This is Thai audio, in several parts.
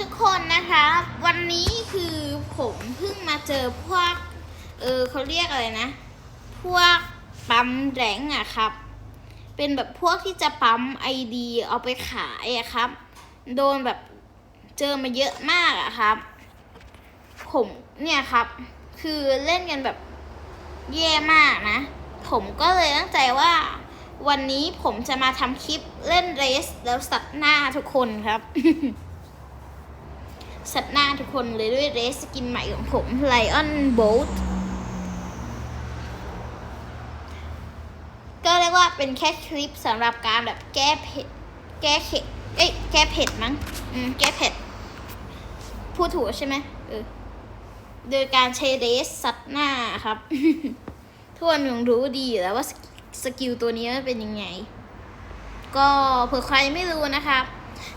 ทุกคนนะคะ วันนี้คือผมเพิ่งมาเจอพวก เออเขาเรียกอะไรนะ พวกปั๊มแรงอะครับ เป็นแบบพวกที่จะปั๊มไอดีเอาไปขายอะครับ โดนแบบเจอมาเยอะมากอะครับ ผมเนี่ยครับ คือเล่นกันแบบแย่มากนะ ผมก็เลยตั้งใจว่าวันนี้ผมจะมาทำคลิปเล่นเรสแล้วสัตว์หน้าทุกคนครับ สัตว์หน้าทุกคนเลยด้วยเรสสกินใหม่ของผม Lion Bolt ก็เรียกว่าเป็นแค่คลิปสำหรับการแบบแก้เผ็ด แก้เข็ดเอ้ยแก้เผ็ดมั้ง อืม แก้เผ็ด พูดถูกใช่ไหมเออ โดยการใช้เรสสัตว์หน้าครับ ทุกคนคงรู้ดีอยู่แล้วว่าสสกิลตัวนี้มันเป็นยังไง ก็เผื่อใครไม่รู้นะครับ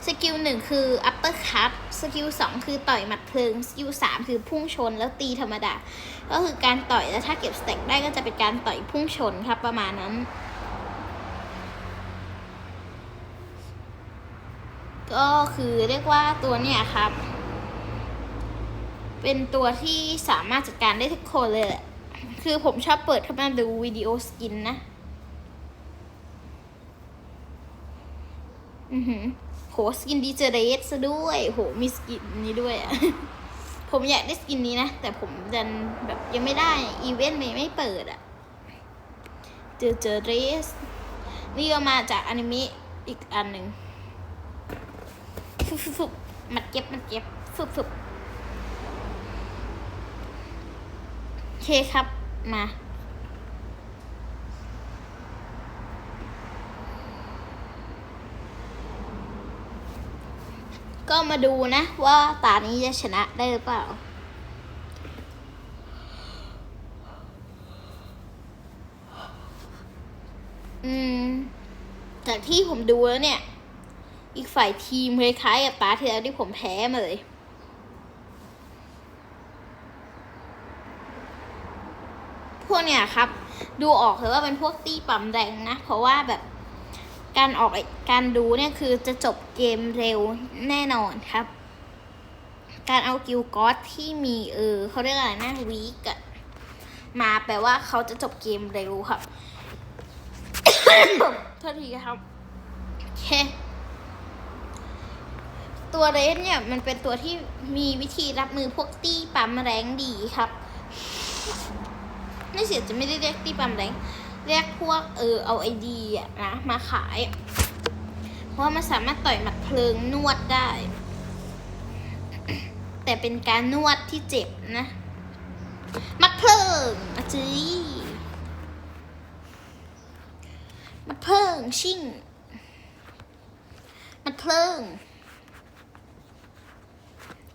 สกิลหนึ่งคือ upper cut สกิลสองคือต่อยหมัดเพลิง สกิลสามคือพุ่งชนแล้วตีธรรมดา ก็คือการต่อยแล้วถ้าเก็บสเต็กได้ก็จะเป็นการต่อยพุ่งชนครับประมาณนั้น ก็คือเรียกว่าตัวเนี่ยครับ เป็นตัวที่สามารถจัดการได้ทุกคนเลยแหละคือผมชอบเปิดเข้ามาดูวิดีโอสกินนะ อือหือโหสกินดีเจเรสซะด้วยโหมีสกินนี้ด้วยอะผมอยากได้สกินนี้นะ แต่ผมดันแบบยังไม่ได้ อีเวนต์ไม่ไม่เปิดอะเจอเจอเรส นี่ก็มาจากอนิเมะอีกอันหนึ่งฟึบฟึบมัดเก็บมัดเก็บฟึบฟึบเคครับมา ก็มาดูนะ ว่าตานี้จะชนะได้หรือเปล่า อืม จากที่ผมดูแล้วเนี่ย อีกฝ่ายทีมคล้ายๆกับตาที่แล้วที่ผมแพ้มาเลยพวกเนี่ยครับ ดูออกเลยว่าเป็นพวกตีปั๊มแรงนะ เพราะว่าแบบ การออกการดูเนี่ยคือจะจบเกมเร็วแน่นอนครับ การเอากิลกอสที่มีเออเขาเรียกอะไรนะวีกอะมาแปลว่าเขาจะจบเกมเร็วครับโทษทีครับโอเคตัวเรสเนี่ยมันเป็นตัวที่มีวิธีรับมือพวกตี้ปั๊มแรงดีครับ ไม่เสียจะไม่ได้เรียกตี้ปั๊มแรง เรียกพวกเออเอาไอดีอะนะมาขาย เพราะมันสามารถต่อยหมัดเพลิงนวดได้ แต่เป็นการนวดที่เจ็บนะหมัดเพลิงอาจีหมัดเพลิงชิ่งหมัดเพลิง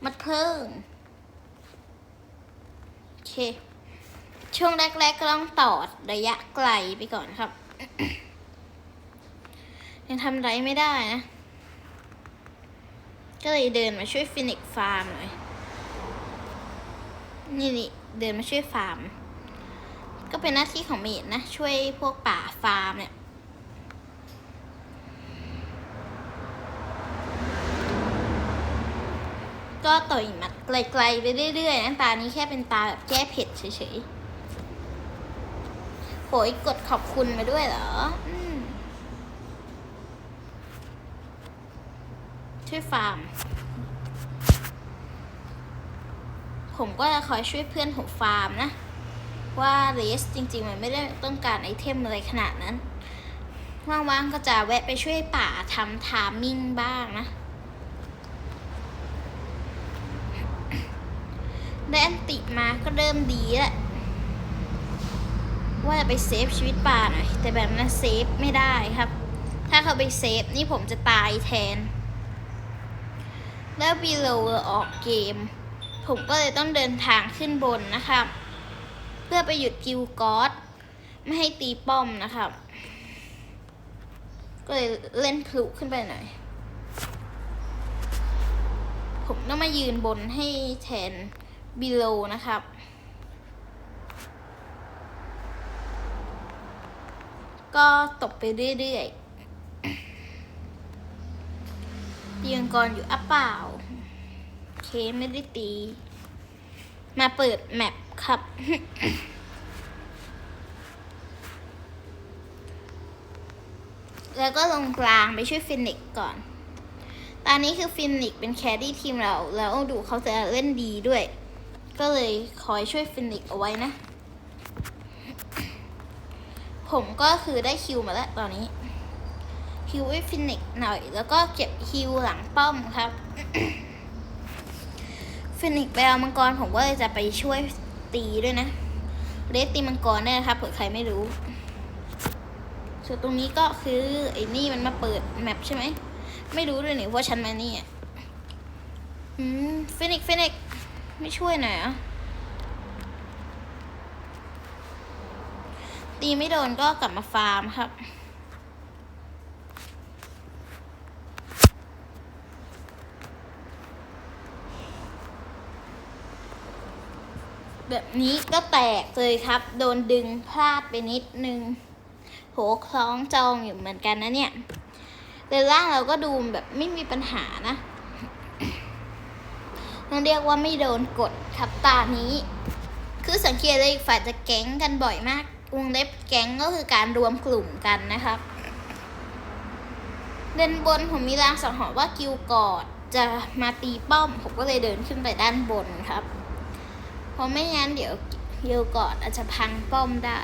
หมัดเพลิงโอเค ช่วงแรกๆก็ต้องต่อระยะไกลไปก่อนครับ ยังทำไรไม่ได้นะ ก็เลยเดินมาช่วยฟินิกฟาร์มหน่อย นี่นี่เดินมาช่วยฟาร์ม ก็เป็นหน้าที่ของเมดนะ ช่วยพวกป่าฟาร์มเนี่ยก็ต่อยหมัดไกลๆไปเรื่อยๆนะตานี้แค่เป็นตาแบบแก้เผ็ดเฉยๆ โหยกดขอบคุณมาด้วยเหรออืมช่วยฟาร์ม ผมก็จะคอยช่วยเพื่อนผมฟาร์มนะ ว่าเรสจริง ๆ มันไม่ได้ต้องการไอเทมอะไรขนาดนั้น ว่างๆก็จะแวะไปช่วยป่าทำทามมิ่งบ้างนะ ได้อันติมาก็เริ่มดีแล้ว ว่าจะไปเซฟชีวิตป่าหน่อยแต่แบบนั้นเซฟไม่ได้ครับ ถ้าเขาไปเซฟนี่ผมจะตายแทน แล้วบีโลออกเกม ผมก็เลยต้องเดินทางขึ้นบนนะครับ เพื่อไปหยุดกิลกอสไม่ให้ตีป้อมนะครับ ก็เลยเล่นพลุขึ้นไปหน่อย ผมต้องมายืนบนให้แทนบีโลนะครับ ก็ตกไปเรื่อยๆตียงกรอยู่อัปเปล่าเคไม่ได้ตี มาเปิดแมปครับ แล้วก็ลงกลางไปช่วยฟินิกก่อน ตอนนี้คือฟินิกเป็นแครี่ทีมเรา แล้วดูเขาจะเล่นดีด้วย ก็เลยคอยช่วยฟินิกเอาไว้นะ ผมก็คือได้คิวมาแล้วตอนนี้ คิวไว้ฟินิกหน่อย แล้วก็เก็บคิวหลังป้อมครับฟินิกไปเอามังกร ผมก็เลยจะไปช่วยตีด้วยนะเรสตีมังกรเนี่ยนะครับเผื่อใครไม่รู้ส่วนตรงนี้ก็คือไอ้นี่มันมาเปิดแมปใช่ไหม ไม่รู้ด้วยนี่ว่าฉันมานี่อะอืมฟินิกฟินิกไม่ช่วยหน่อยอะ ตีไม่โดนก็กลับมาฟาร์มครับ แบบนี้ก็แตกเลยครับ โดนดึงพลาดไปนิดนึง โหคล้องจองอยู่เหมือนกันนะเนี่ยแต่ล่างเราก็ดูแบบไม่มีปัญหานะต้องเรียกว่าไม่โดนกดครับตานี้ คือสังเกตเลยอีกฝ่ายจะแก๊งกันบ่อยมาก วงเล็บแก๊งก็คือการรวมกลุ่มกันนะครับเดินบนผมมีรางสังหรณ์ว่ากิวกอดจะมาตีป้อม ผมก็เลยเดินขึ้นไปด้านบนครับ เพราะไม่งั้นเดี๋ยวกิวกอดอาจจะพังป้อมได้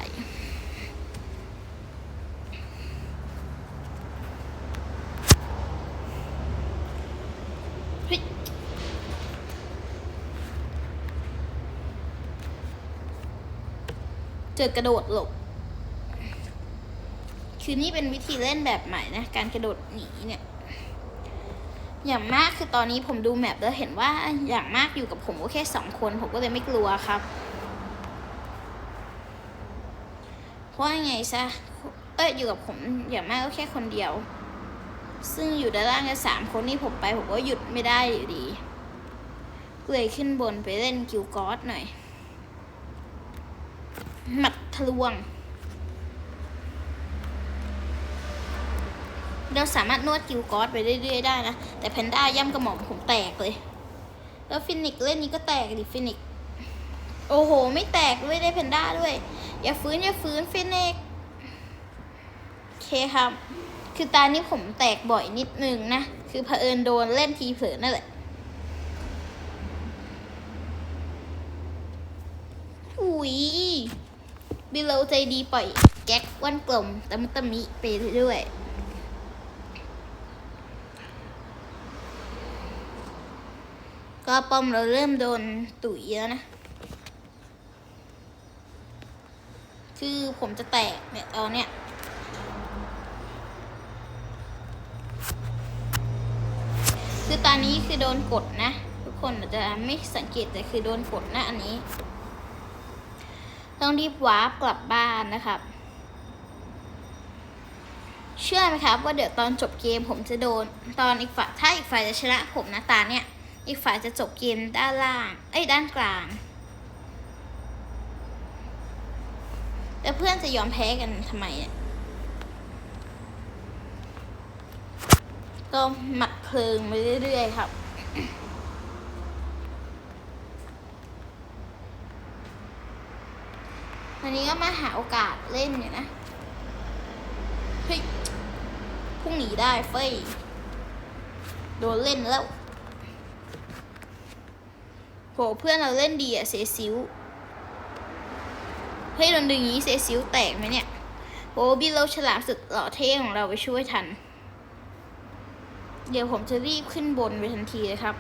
เจอกระโดดหลบ คือนี่เป็นวิธีเล่นแบบใหม่นะ การกระโดดหนีเนี่ย อย่างมากคือตอนนี้ผมดูแมปแล้วเห็นว่าอย่างมากอยู่กับผมก็แค่สองคน ผมก็เลยไม่กลัวครับ เพราะยังไงซะ เอ้ยอยู่กับผมอย่างมากก็แค่คนเดียว ซึ่งอยู่ด้านล่างกันสามคนนี่ผมไปผมก็หยุดไม่ได้อยู่ดีก็เลยขึ้นบนไปเล่นกิวกอสหน่อย หมัดทะลวง เราสามารถนวดกิวกอสไปเรื่อยๆได้นะ แต่แพนด้าย่ำกระหม่อมผมแตกเลย แล้วฟินิกเล่นนี้ก็แตกดิฟินิก โอ้โห ไม่แตกด้วยได้แพนด้าด้วย อย่าฟื้นอย่าฟื้นฟินิกโอเคครับ คือตานี้ผมแตกบ่อยนิดนึงนะ คือเผอิญโดนเล่นทีเผลอนั่นแหละอุ้ย บิโลใจดีปล่อยแก๊กวันกลมตะมุตะมิไปเรื่อยก็ป้อมเราเริ่มโดนตุ๋ยแล้วนะ คือผมจะแตกเนี่ยตอนเนี้ยคือตอนนี้คือโดนกดนะ ทุกคนอาจจะไม่สังเกตแต่คือโดนกดนะอันนี้ ต้องรีบวาร์ปกลับบ้านนะครับ เชื่อไหมครับว่าเดี๋ยวตอนจบเกมผมจะโดน ตอนอีกฝ่ายถ้าอีกฝ่ายจะชนะผมนะตาเนี่ย อีกฝ่ายจะจบเกมด้านล่างเอ้ยด้านกลางแล้วเพื่อนจะยอมแพ้กันทำไมเนี่ยก็หมัดเพลิงไปเรื่อยๆครับ วันนี้ก็มาหาโอกาสเล่นอยู่นะ เฮ้ยพุ่งหนีได้เฟ้ย โดนเล่นแล้ว โห เพื่อนเราเล่นดีอะเซซิวเฮ้ยโดนดึงอย่างนี้เซซิวแตกไหมเนี่ยโหบีเราฉลามสุดหล่อเท่ของเราไปช่วยทัน เดี๋ยวผมจะรีบขึ้นบนไปทันทีเลยครับ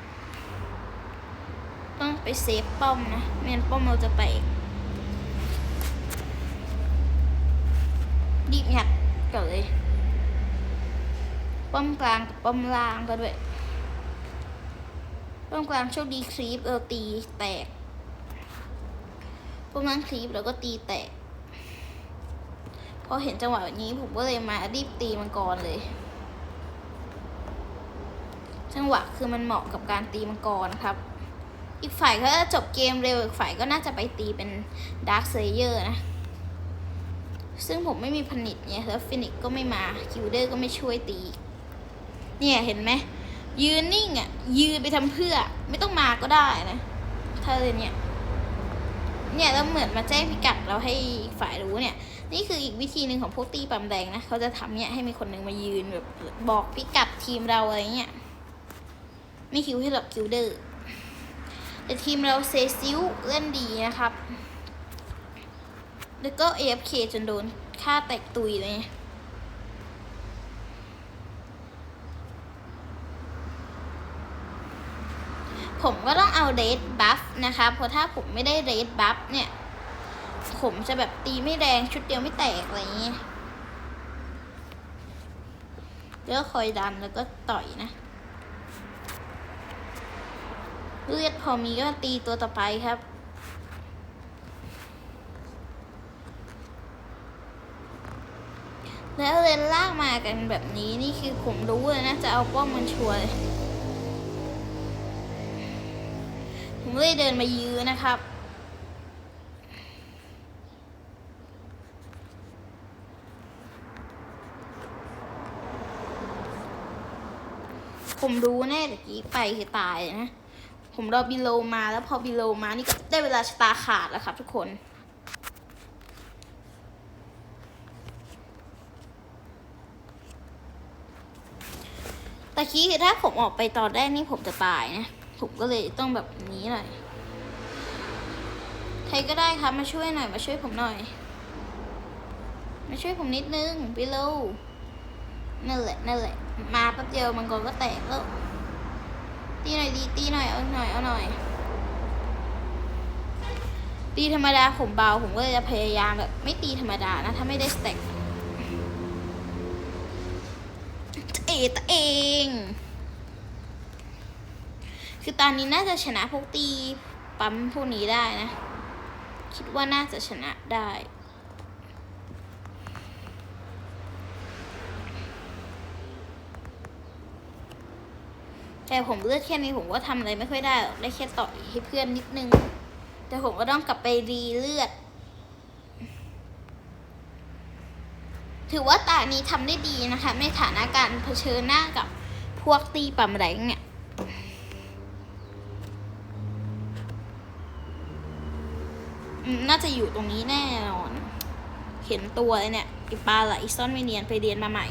ต้องไปเซฟป้อมนะไม่งั้นป้อมเราจะแต กรีบหยัดก่อนเลย ป้อมกลางกับป้อมล่างก็ด้วย ป้อมกลางโชคดีครีปเราตีแตก ป้อมล่างครีปเราก็ตีแตก พอเห็นจังหวะแบบนี้ผมก็เลยมารีบตีมังกรเลย จังหวะคือมันเหมาะกับการตีมังกรครับ อีกฝ่ายก็จะจบเกมเร็ว อีกฝ่ายก็น่าจะไปตีเป็นดาร์คเซเยอร์นะ ซึ่งผมไม่มีผนิตเนี่ยแล้วฟินิกก็ไม่มาคิวเดอร์ก็ไม่ช่วยตี เนี่ยเห็นไหมยืนนิ่งอะ ยืนไปทำเพื่อ ไม่ต้องมาก็ได้นะถ้าเลยเนี่ย เนี่ยแล้วเหมือนมาแจ้งพิกัดเราให้อีกฝ่ายรู้เนี่ย นี่คืออีกวิธีหนึ่งของพวกตีปั๊มแดงนะเขาจะทำเนี่ยให้มีคนหนึ่งมายืนแบบบอกพิกัดทีมเราอะไรเงี้ยไม่คิวให้หรอกคิวเดอร์แต่ทีมเราเซซิลเล่นดีนะครับ แล้วก็ AFK จนโดนฆ่าแตกตุยเลยผมก็ต้องเอาเรดบัฟนะคะ เพราะถ้าผมไม่ได้เรดบัฟเนี่ย ผมจะแบบตีไม่แรงชุดเดียวไม่แตกอะไรอย่างเงี้ยแล้วคอยดันแล้วก็ต่อยนะเลือดพอมีก็ตีตัวต่อไปครับ แล้วเลนลางมากันแบบนี้นี่คือผมรู้เลยนะจะเอาป้อมมันชัวร์เลยผมเลยเดินมายื้อนะครับ ผมรู้แน่ตะกี้ไปคือตายนะ ผมรอบิโลมาแล้วพอบิโลมานี่ก็ได้เวลาชะตาขาดแล้วครับทุกคน ตะกี้ถ้าผมออกไปตอนแรกนี่ผมจะตายนะ ผมก็เลยต้องแบบนี้หน่อยใครก็ได้ครับมาช่วยหน่อยมาช่วยผมหน่อย มาช่วยผมนิดนึงบิโลนั่นแหละนั่นแหละ มาแป๊บเดียวมังกรก็แตกแล้วตีหน่อยดีตีหน่อยเอาหน่อยเอาหน่อยตีธรรมดาผมเบาผมก็เลยจะพยายามแบบไม่ตีธรรมดานะถ้าไม่ได้สเต็ก เอตะเอง คือตอนนี้น่าจะชนะพวกตีปั๊มพวกนี้ได้นะ คิดว่าน่าจะชนะได้แต่ผมเลือดแค่นี้ผมก็ทำอะไรไม่ค่อยได้ได้แค่ต่อยให้เพื่อนนิดนึง แต่ผมก็ต้องกลับไปรีเลือด ถือว่าตานี้ทำได้ดีนะคะ ในฐานะการเผชิญหน้ากับพวกตีปั๊มแรงเนี่ยน่าจะอยู่ตรงนี้แน่นอน เห็นตัวเลยเนี่ยไอปลาไหลซ่อนไม่เนียนไปเรียนมาใหม่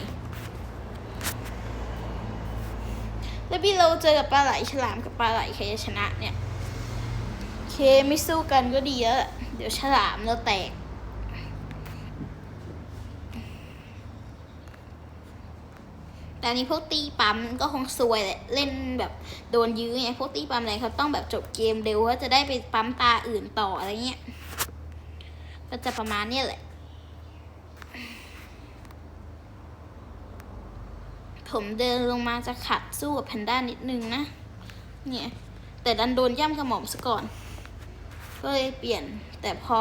แล้วพี่เราเจอกับปลาไหลฉลามกับปลาไหลใครจะชนะเนี่ย เคไม่สู้กันก็ดีแล้วล่ะเดี๋ยวฉลามเราแตก แต่นี้พวกตีปั๊มก็คงซวยแหละเล่นแบบโดนยื้อไงพวกตีปั๊มอะไรเขาต้องแบบจบเกมเร็วว่าจะได้ไปปั๊มตาอื่นต่ออะไรเงี้ยก็จะประมาณนี้แหละ ผมเดินลงมาจะขัดสู้กับแพนด้านิดนึงนะ เนี่ย แต่ดันโดนย่ำกระหม่อมซะก่อน ก็เลยเปลี่ยนแต่พอ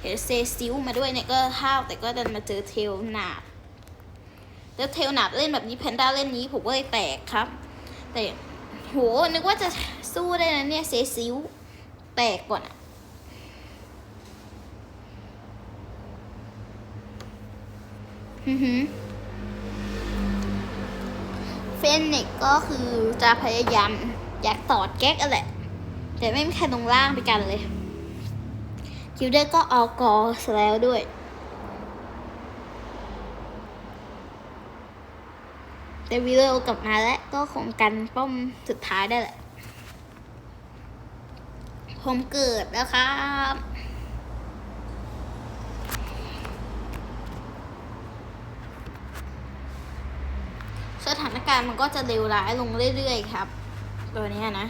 เห็นเซซิลมาด้วยเนี่ยก็ห้าวแต่ก็ดันมาเจอเทลหนาบ แล้วเทลหนาบเล่นแบบนี้แพนด้าเล่นนี้ผมก็เลยแตกครับ แต่โหนึกว่าจะสู้ได้นะเนี่ยเซซิลแตกก่อนอะอือหือเฟนเน็กก็คือจะพยายามอยากตอดแก๊กอะแหละแต่ไม่มีใครลงล่างไปกันเลย คิวเดอร์ก็เอากอสแล้วด้วย แต่วิโรกลับมาแล้วก็คงกันป้อมสุดท้ายได้แหละ ผมเกิดแล้วครับสถานการณ์มันก็จะเลวร้ายลงเรื่อยๆครับ ตัวนี้นะ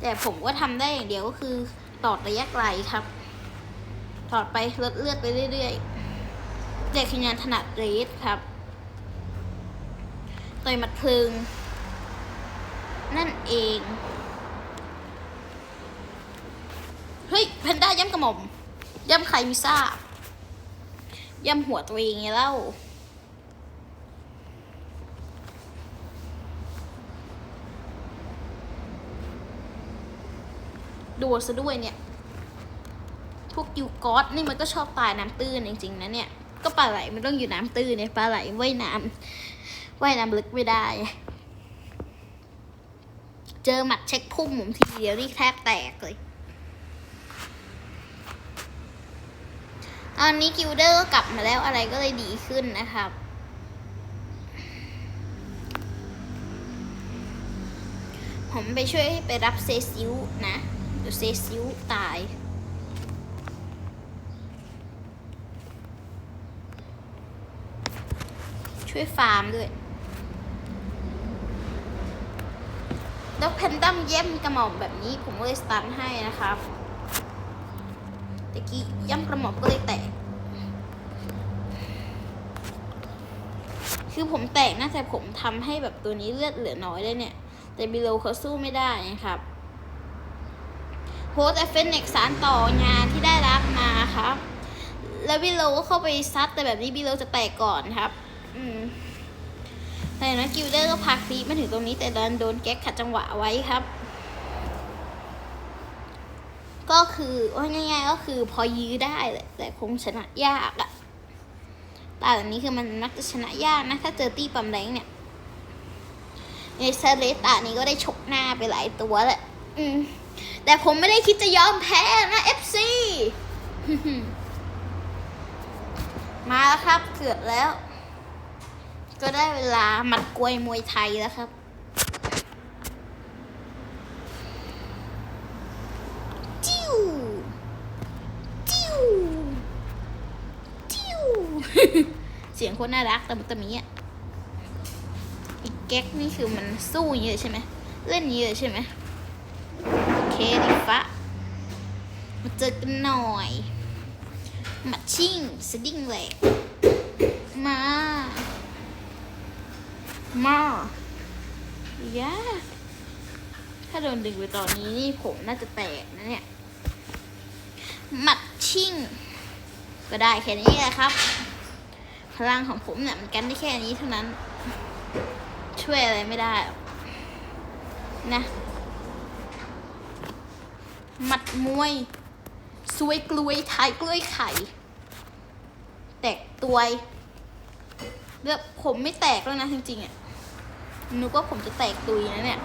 แต่ผมก็ทำได้อย่างเดียวก็คือตอดระยะไกลครับถอดไปลดเลือดไปเรื่อยๆ แต่คืองานถนัดเรสครับต่อยมัดพลิงนั่นเอง เฮ้ยแพนด้าย่ำกระหม่อมย่ำใครไมิทราบย่ำหัวตัวเองไงเล่าดนซะด้วยเนี่ย พวกยูกอสนี่มันก็ชอบตายน้ำตื้นจริงๆนะเนี่ย ก็ปลาไหลมันต้องอยู่น้ำตื้นเนี่ยปลาไหลว่ายน้ว่ายน้ำลึกไม่ได้ เจอหมัดเช็คพุ่มผมทีเดียวนี่แทบแตกเลย ตอนนี้กิลเดอร์ก็กลับมาแล้วอะไรก็เลยดีขึ้นนะครับผมไปช่วยไปรับเซซิลนะเดี๋ยวเซซิลตาย ช่วยฟาร์มด้วยแล้วเพนดัมเย่ำกระหม่อมแบบนี้ผมก็เลยสตันให้นะครับตะกี้ย่ำกระหม่อมก็เลยแตก คือผมแตกนะแต่ผมทำให้แบบตัวนี้เลือดเหลือน้อยเลยเนี่ย แต่บิโลเขาสู้ไม่ได้นะครับโฮสแต่เฟนเน็กสารต่องานที่ได้รับมาครับ แล้วบิโลก็เข้าไปซัดแต่แบบนี้บิโลจะแตกก่อนครับ อืมแต่นั้นกิลเดอร์ก็พาคลีมาถึงตรงนี้แต่ดันโดนแก๊กขัดจังหวะไว้ครับ ก็คือว่าง่ายๆก็คือพอยื้อได้แหละแต่คงชนะยากอะแต่แบบนี้คือมันมักจะชนะยากนะ ถ้าเจอตี้ปั๊มแรงเนี่ยในเซเลตานี้ก็ได้ชกหน้าไปหลายตัวแหละ อืม แต่ผมไม่ได้คิดจะยอมแพ้นะ FC มาแล้วครับ เกือบแล้ว ก็ได้เวลาหมัดกลวยมวยไทยแล้วครับ จิ้ว จิ้ว จิ้ว เสียงคนน่ารักตะมุตะมีอะอีกแก๊กนี่คือมันสู้อย่างนี้เลยใช่ไหม เล่นอย่างนี้เลยใช่ไหม โอเคดิฟะมาเจอกันหน่อยหมัดชิ่งสดิ้งแหลกมา มาย่ถ้าโดนดึงไปตอนนี้นี่ผมน่าจะแตกนะเนี่ยหมัดชิ่ง ก็ได้แค่นี้แหละครับ พลังของผมเนี่ยมันกันได้แค่นี้เท่านั้น ช่วยอะไรไม่ได้ นะหมัดมวยสวยกลวยไทยกล้วยไข่ แตกตัวเลือกผมไม่แตกแล้วนะจริงๆอะ นึกว่าผมจะแตกตุยนะเนี่ย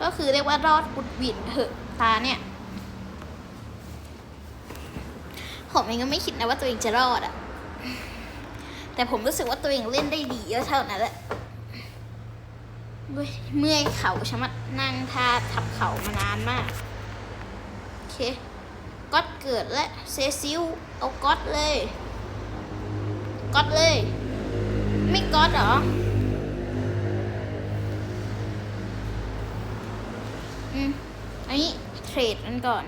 ก็คือเรียกว่ารอดบุดหวิดเหอะตาเนี่ย ผมเองก็ไม่คิดนะว่าตัวเองจะรอดอะแต่ผมรู้สึกว่าตัวเองเล่นได้ดีก็เท่านั้นแหละเมื่อยเข่าชะมัดนั่งท่าทับเข่ามานานมาก โอเค ก๊อตเกิดและเซซิลเอาก๊อตเลยก๊อตเลย ไม่ก๊อตเหรออืมอันนี้เทรดกันก่อน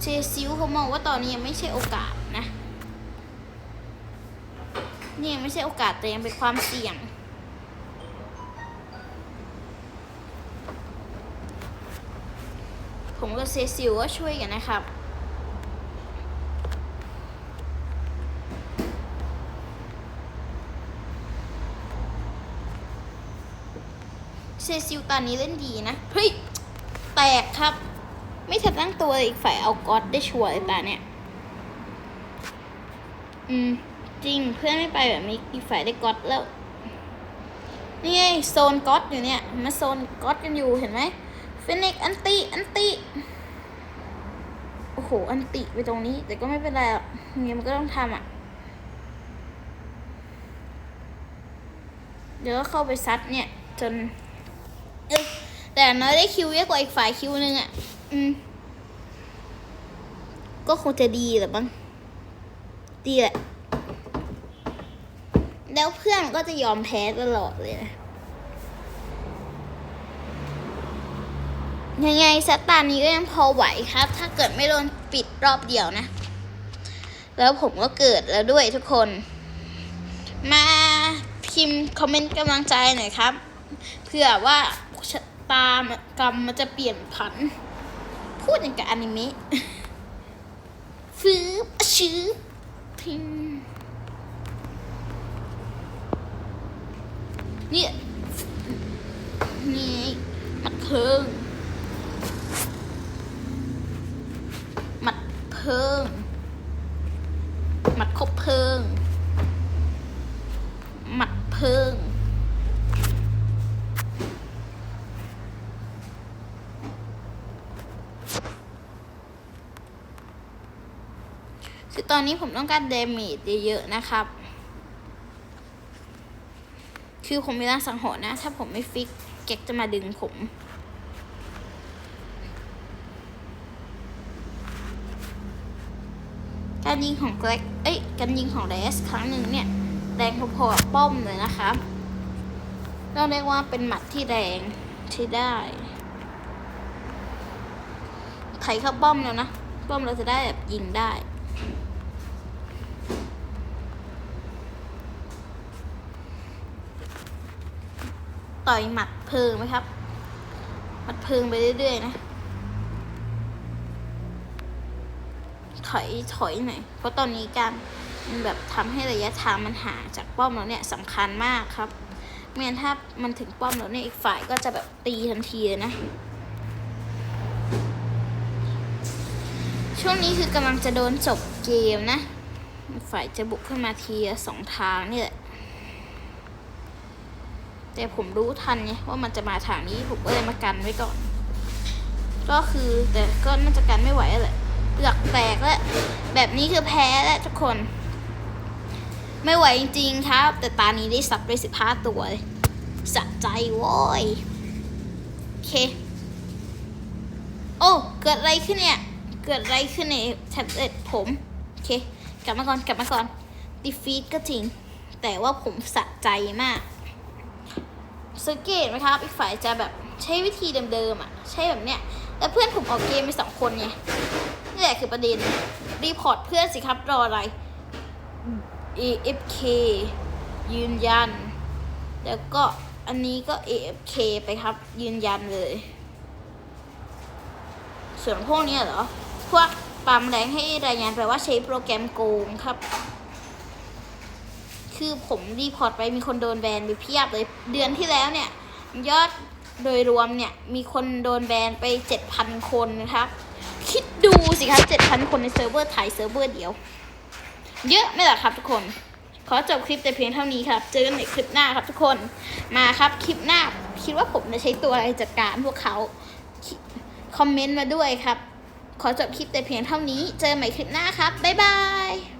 เซซิลเขามองว่าตอนนี้ยังไม่ใช่โอกาสนะ นี่ยังไม่ใช่โอกาสแต่ยังเป็นความเสี่ยง ผมกับเซซิลก็ช่วยกันนะครับ เซซิลตอนนี้เล่นดีนะ เฮ้ย แตกครับ ไม่ทันตั้งตัวอีกฝ่ายเอาก๊อตได้ชัวร์เลยตาเนี่ย อืม จริงเพื่อนไม่ไปแบบนี้อีกฝ่ายได้ก๊อตแล้ว นี่ไงโซนก๊อตอยู่เนี่ย มาโซนก๊อตกันอยู่เห็นไหม ฟินิกอันติ อันติ โอ้โห อันติไปตรงนี้ แต่ก็ไม่เป็นไรหรอกยังไงมันก็ต้องทำอะ เดี๋ยวก็เข้าไปซัดเนี่ย จนเออแต่อย่างน้อยได้คิวเยอะกว่าอีกฝ่ายคิวหนึ่งอะ อืม ก็คงจะดีแหละบ้าง ดีแหละ แล้วเพื่อนก็จะยอมแพ้ตลอดเลยนะ ยังไงสตาร์นี้ก็ยังพอไหวครับ ถ้าเกิดไม่โดนปิดรอบเดียวนะ แล้วผมก็เกิดแล้วด้วยทุกคน มาพิมพ์คอมเมนต์กำลังใจหน่อยครับเพื่อว่าชะตากรรมมันจะเปลี่ยนผัน พูดอย่างกับอนิเมะฟื้บชื้อพิมพ์เนี่ยนี่มัดเพิง เพลิง หมัดคบเพลิง หมัดเพลิง คือตอนนี้ผมต้องการเดเมจเยอะๆนะครับ คือผมมีร่างสังหรณ์นะ ถ้าผมไม่ฟิกเก็กจะมาดึงผม การ ยิงของแกร็กเอ้ยการยิงของเรสครั้งหนึ่งเนี่ยแรงพอๆกับป้อมเลยนะครับเราเรียกว่าเป็นหมัดที่แรงใช้ได้ไถเข้าป้อมแล้วนะ ป้อมเราจะได้แบบยิงได้ต่อยหมัดเพิงไหมครับ หมัดเพิงไปเรื่อยๆนะ ถอยถอยหน่อยเพราะตอนนี้การมันแบบทำให้ระยะทางมันห่างจากป้อมเราเนี่ยสำคัญมากครับไม่งั้นถ้ามันถึงป้อมเราเนี่ยอีกฝ่ายก็จะแบบตีทันทีเลยนะ ช่วงนี้คือกำลังจะโดนจบเกมนะ ฝ่ายจะบุกขึ้นมาทีสองทางนี่แหละ แต่ผมรู้ทันไงว่ามันจะมาทางนี้ผมก็เลยมากันไว้ก่อน ก็คือแต่ก็น่าจะกันไม่ไหวแหละ เปลือกแตกแล้วแบบนี้คือแพ้แล้วทุกคน ไม่ไหวจริงๆครับ แต่ตานี้ได้สับไปสิบห้าตัวเลยสะใจโว้ยโอเค โอ้ เกิดอะไรขึ้นเนี่ย เกิดอะไรขึ้นในแท็บเล็ตผมโอเค กลับมาก่อน กลับมาก่อนดีฟีดก็จริง แต่ว่าผมสะใจมากสังเกตไหมครับ อีกฝ่ายจะแบบใช้วิธีเดิมๆอะ ใช้แบบเนี้ย แล้วเพื่อนผมออกเกมไปสองคนไง นี่แหละคือประเด็น รีพอร์ตเพื่อนสิครับรออะไร AFK ยืนยัน แล้วก็อันนี้ก็ AFK ไปครับ ยืนยันเลย ส่วนพวกนี้เหรอ พวกปั๊มแรงให้รายงานไปว่าใช้โปรแกรมโกงครับ คือผมรีพอร์ตไปมีคนโดนแบนไปเพียบเลย เดือนที่แล้วเนี่ย ยอดโดยรวมเนี่ย มีคนโดนแบนไป 7,000 คนนะครับ คิดดูสิครับเจ็ดพันคนในเซิร์ฟเวอร์ไทยเซิร์ฟเวอร์เดียว เยอะไม่ล่ะครับทุกคน ขอจบคลิปแต่เพียงเท่านี้ครับ เจอกันในคลิปหน้าครับทุกคน มาครับคลิปหน้า คิดว่าผมจะใช้ตัวอะไรจัดการพวกเขา คอมเมนต์มาด้วยครับ ขอจบคลิปแต่เพียงเท่านี้ เจอกันใหม่คลิปหน้าครับ บ๊ายบาย